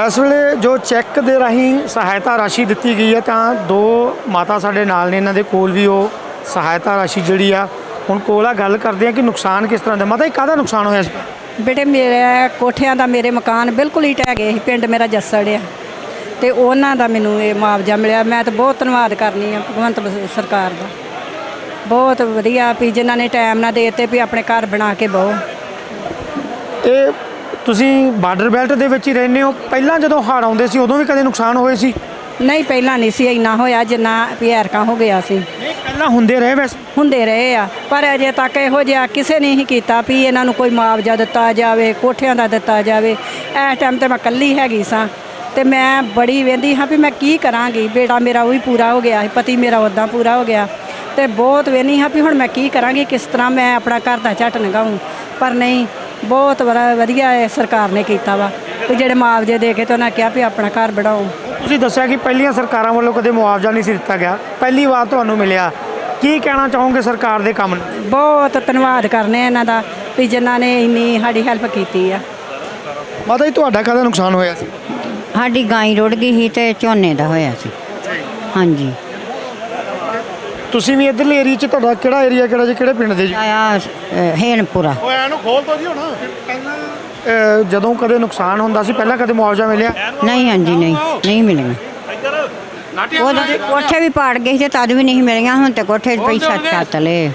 ਇਸ ਵੇਲੇ ਜੋ ਚੈੱਕ ਦੇ ਰਾਹੀਂ ਸਹਾਇਤਾ ਰਾਸ਼ੀ ਦਿੱਤੀ ਗਈ ਹੈ ਤਾਂ ਦੋ ਮਾਤਾ ਸਾਡੇ ਨਾਲ ਨੇ ਇਹਨਾਂ ਦੇ ਕੋਲ ਵੀ ਉਹ ਸਹਾਇਤਾ ਰਾਸ਼ੀ ਜਿਹੜੀ ਆ ਹੁਣ ਕੋਲ ਆ ਗੱਲ ਕਰਦੇ ਆ ਕਿ ਨੁਕਸਾਨ ਕਿਸ ਤਰ੍ਹਾਂ ਦਾ। ਮਾਤਾ ਇਹ ਕਾਹਦਾ ਨੁਕਸਾਨ ਹੋਇਆ ਸੀ ਬੇਟੇ ਮੇਰੇ ਕੋਠਿਆਂ ਦਾ ਮੇਰੇ ਮਕਾਨ ਬਿਲਕੁਲ ਹੀ ਢਹਿ ਗਏ ਸੀ ਪਿੰਡ ਮੇਰਾ ਜੱਸੜ ਆ। ਤੇ ਉਹਨਾਂ ਦਾ ਮੈਨੂੰ ਇਹ ਮੁਆਵਜ਼ਾ ਮਿਲਿਆ। ਮੈਂ ਤਾਂ ਬਹੁਤ ਧੰਨਵਾਦ ਕਰਨੀ ਆ ਭਗਵੰਤ ਸਰਕਾਰ ਦਾ। ਬਹੁਤ ਵਧੀਆ ਵੀ ਜਿਨ੍ਹਾਂ ਨੇ ਟਾਈਮ ਨਾਲ ਦੇ ਦਿੱਤੇ ਵੀ ਆਪਣੇ ਘਰ ਬਣਾ ਕੇ ਬਹੁ। ਇਹ ਤੁਸੀਂ ਬਾਰਡਰ ਬੈਲਟ ਦੇ ਵਿੱਚ ਹੀ ਰਹਿੰਦੇ ਹੋ। ਪਹਿਲਾਂ ਜਦੋਂ ਹੜ੍ਹ ਆਉਂਦੇ ਸੀ ਉਦੋਂ ਵੀ ਕਦੇ ਨੁਕਸਾਨ ਹੋਏ ਸੀ? ਨਹੀਂ ਪਹਿਲਾਂ ਨਹੀਂ ਸੀ ਇੰਨਾ ਹੋਇਆ ਜਿੰਨਾ ਵੀ ਐਰਕਾਂ ਹੋ ਗਿਆ ਸੀ। ਨਹੀਂ ਪਹਿਲਾਂ ਹੁੰਦੇ ਰਹੇ ਵੈਸੇ? ਹੁੰਦੇ ਰਹੇ ਆ ਪਰ ਅਜੇ ਤੱਕ ਇਹੋ ਜਿਹਾ ਕਿਸੇ ਨੇ ਹੀ ਕੀਤਾ ਵੀ ਇਹਨਾਂ ਨੂੰ ਕੋਈ ਮੁਆਵਜ਼ਾ ਦਿੱਤਾ ਜਾਵੇ ਕੋਠਿਆਂ ਦਾ ਦਿੱਤਾ ਜਾਵੇ। ਇਸ ਟਾਈਮ ਤੇ ਮੈਂ ਇਕੱਲੀ ਹੈਗੀ ਸਾਂ ਤੇ ਮੈਂ ਬੜੀ ਵੇਂਦੀ ਹਾਂ ਵੀ ਮੈਂ ਕੀ ਕਰਾਂਗੀ। ਬੇਟਾ ਮੇਰਾ ਉਹ ਵੀ ਪੂਰਾ ਹੋ ਗਿਆ ਸੀ ਪਤੀ ਮੇਰਾ ਉਦਾਂ ਪੂਰਾ ਹੋ ਗਿਆ। ਤੇ ਬਹੁਤ ਵੇਂਦੀ ਹਾਂ ਵੀ ਹੁਣ ਮੈਂ ਕੀ ਕਰਾਂਗੀ ਕਿਸ ਤਰ੍ਹਾਂ ਮੈਂ ਆਪਣਾ ਘਰ ਦਾ ਝੱਟ ਨਗਾਉਂ ਪਰ ਨਹੀਂ ਬਹੁਤ ਬੜਾ ਵਧੀਆ ਇਹ ਸਰਕਾਰ ਨੇ ਕੀਤਾ ਵਾ। ਤੇ ਜਿਹੜੇ ਮੁਆਵਜ਼ੇ ਦੇ ਕੇ ਤੇ ਉਹਨਾਂ ਕਿਹਾ ਵੀ ਆਪਣਾ ਘਰ ਬਣਾਓ। ਤੁਸੀਂ ਦੱਸਿਆ ਕਿ ਪਹਿਲੀਆਂ ਸਰਕਾਰਾਂ ਵੱਲੋਂ ਕਦੇ ਮੁਆਵਜ਼ਾ ਨਹੀਂ ਸੀ ਦਿੱਤਾ ਗਿਆ। ਪਹਿਲੀ ਵਾਰ ਤੁਹਾਨੂੰ ਮਿਲਿਆ। ਕੀ ਕਹਿਣਾ ਚਾਹੋਗੇ ਸਰਕਾਰ ਦੇ ਕੰਮ ਨੂੰ? ਬਹੁਤ ਧੰਨਵਾਦ ਕਰਨੇ ਆ ਇਹਨਾਂ ਦਾ ਵੀ ਜਿਨ੍ਹਾਂ ਨੇ ਇੰਨੀ ਸਾਡੀ ਹੈਲਪ ਕੀਤੀ ਆ। ਮਾਤਾ ਜੀ ਤੁਹਾਡਾ ਕਾਹਦਾ ਨੁਕਸਾਨ ਹੋਇਆ ਸੀ? ਸਾਡੀ ਗਾਂ ਰੁੜ ਗਈ ਸੀ ਤੇ ਝੋਨੇ ਦਾ ਹੋਇਆ ਸੀ। ਹਾਂਜੀ। ਤੁਸੀਂ ਵੀ ਇਧਰਲੇ ਏਰੀਆ 'ਚ ਤੁਹਾਡਾ ਕਿਹੜਾ ਏਰੀਆ ਕਿਹੜਾ ਜੀ ਕਿਹੜੇ ਪਿੰਡ ਦੇ ਜੀ? ਆਇਆ ਹੇਨਪੁਰਾ। ਓਏ ਇਹਨੂੰ ਖੋਲ ਦੋ ਜੀ ਹੁਣ ਪਹਿਲਾਂ ਜਦੋਂ ਕਦੇ ਨੁਕਸਾਨ ਹੁੰਦਾ ਸੀ ਪਹਿਲਾਂ ਕਦੇ ਮੁਆਵਜ਼ਾ ਮਿਲਿਆ? ਨਹੀਂ ਹਾਂਜੀ ਨਹੀਂ ਨਹੀਂ ਮਿਲੀਆਂ। ਉਹਦਾ ਕੋਠੇ ਵੀ ਪਾੜ ਗਏ ਸੀ ਤੇ ਤਦ ਵੀ ਨਹੀਂ ਮਿਲੀਆਂ ਹੁਣ ਤੇ ਕੋਠੇ 'ਚ ਪੈਸਾ ਛੱਤ ਲਏ।